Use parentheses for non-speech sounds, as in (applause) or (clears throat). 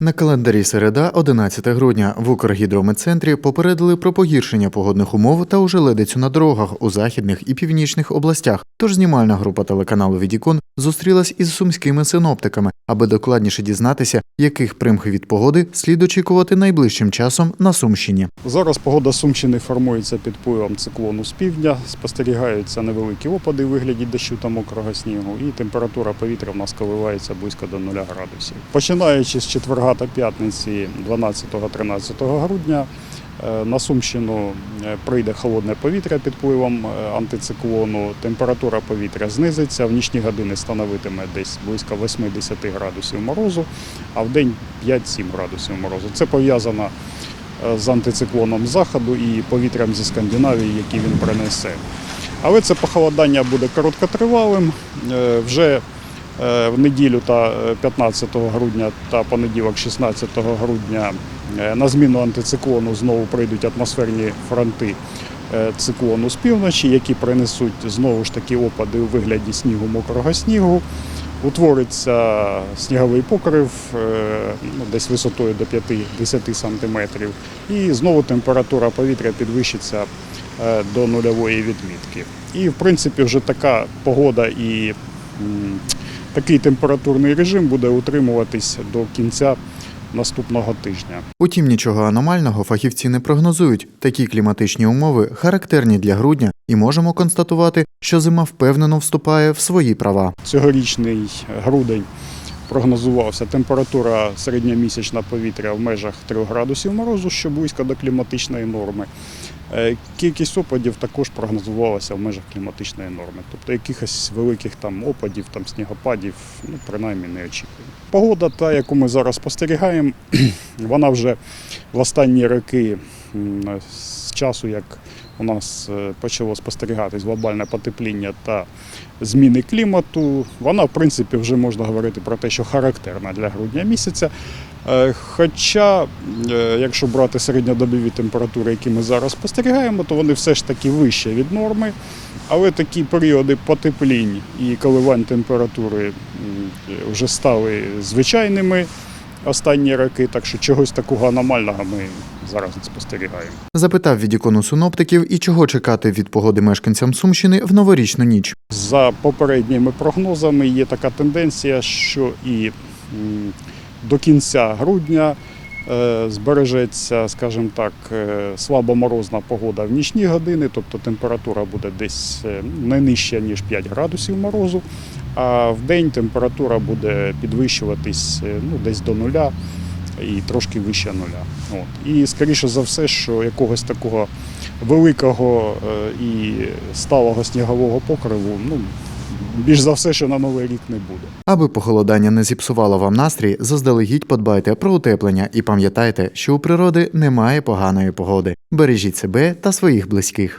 На календарі середа, 11 грудня, в Укргідрометцентрі попередили про погіршення погодних умов та ожеледицю на дорогах у західних і північних областях. Тож знімальна група телеканалу Відікон зустрілась із сумськими синоптиками, аби докладніше дізнатися, яких примх від погоди слід очікувати найближчим часом на Сумщині. Зараз погода Сумщини формується під впливом циклону з півдня, спостерігаються невеликі опади у вигляді дощу та мокрого снігу, і температура повітря в нас коливається близько до 0 градусів. Починаючи з четверга та п'ятниці 12-13 грудня на Сумщину е, прийде холодне повітря під впливом е, антициклону. Температура повітря знизиться, в нічні години становитиме десь близько 80 градусів морозу, а в день 5-7 градусів морозу. Це пов'язано е, з антициклоном заходу і повітрям зі Скандинавії, які він принесе. Але це похолодання буде короткотривалим. Е, Вже е, в неділю та е, 15 грудня та понеділок 16 грудня е, на зміну антициклону знову прийдуть атмосферні фронти е, циклону з півночі, які принесуть знову ж таки опади у вигляді снігу, мокрого снігу. Утвориться сніговий покрив е, ну, десь висотою до 5-10 сантиметрів. І знову температура повітря підвищиться е, до нульової відмітки. І в принципі вже така погода і такий температурний режим буде утримуватись до кінця наступного тижня. Утім, нічого аномального фахівці не прогнозують. Такі кліматичні умови характерні для грудня, і можемо констатувати, що зима впевнено вступає в свої права. Цьогорічний грудень прогнозувався температура середньомісячна повітря в межах 3 градусів морозу, що близько до кліматичної норми. Е, Кількість опадів також прогнозувалася в межах кліматичної норми. Тобто якихось великих там опадів, там снігопадів, ну, принаймні не очікуємо. Погода, та, яку ми зараз спостерігаємо, (clears throat) вона вже в останні роки з часу, як у нас е, почало спостерігатись глобальне потепління та зміни клімату, вона, в принципі, вже можна говорити про те, що характерна для грудня місяця. Е, Хоча, е, якщо брати середньодобові температури, які ми зараз спостерігаємо, то вони все ж таки вище від норми. Але такі періоди потеплінь і коливань температури вже стали звичайними останні роки, так що чогось такого аномального ми зараз не спостерігаємо. Запитав відікону синоптиків і чого чекати від погоди мешканцям Сумщини в новорічну ніч. За попередніми прогнозами є така тенденція, що і до кінця грудня е, збережеться, скажімо так, е, слабоморозна погода в нічні години, тобто температура буде десь е, не нижча, ніж 5 градусів морозу, а в день температура буде підвищуватись ну, десь до нуля і трошки вище нуля. От. І скоріше за все, що якогось такого великого і сталого снігового покриву, ну, більш за все, що на новий рік не буде. Аби похолодання не зіпсувало вам настрій, заздалегідь подбайте про утеплення і пам'ятайте, що у природи немає поганої погоди. Бережіть себе та своїх близьких.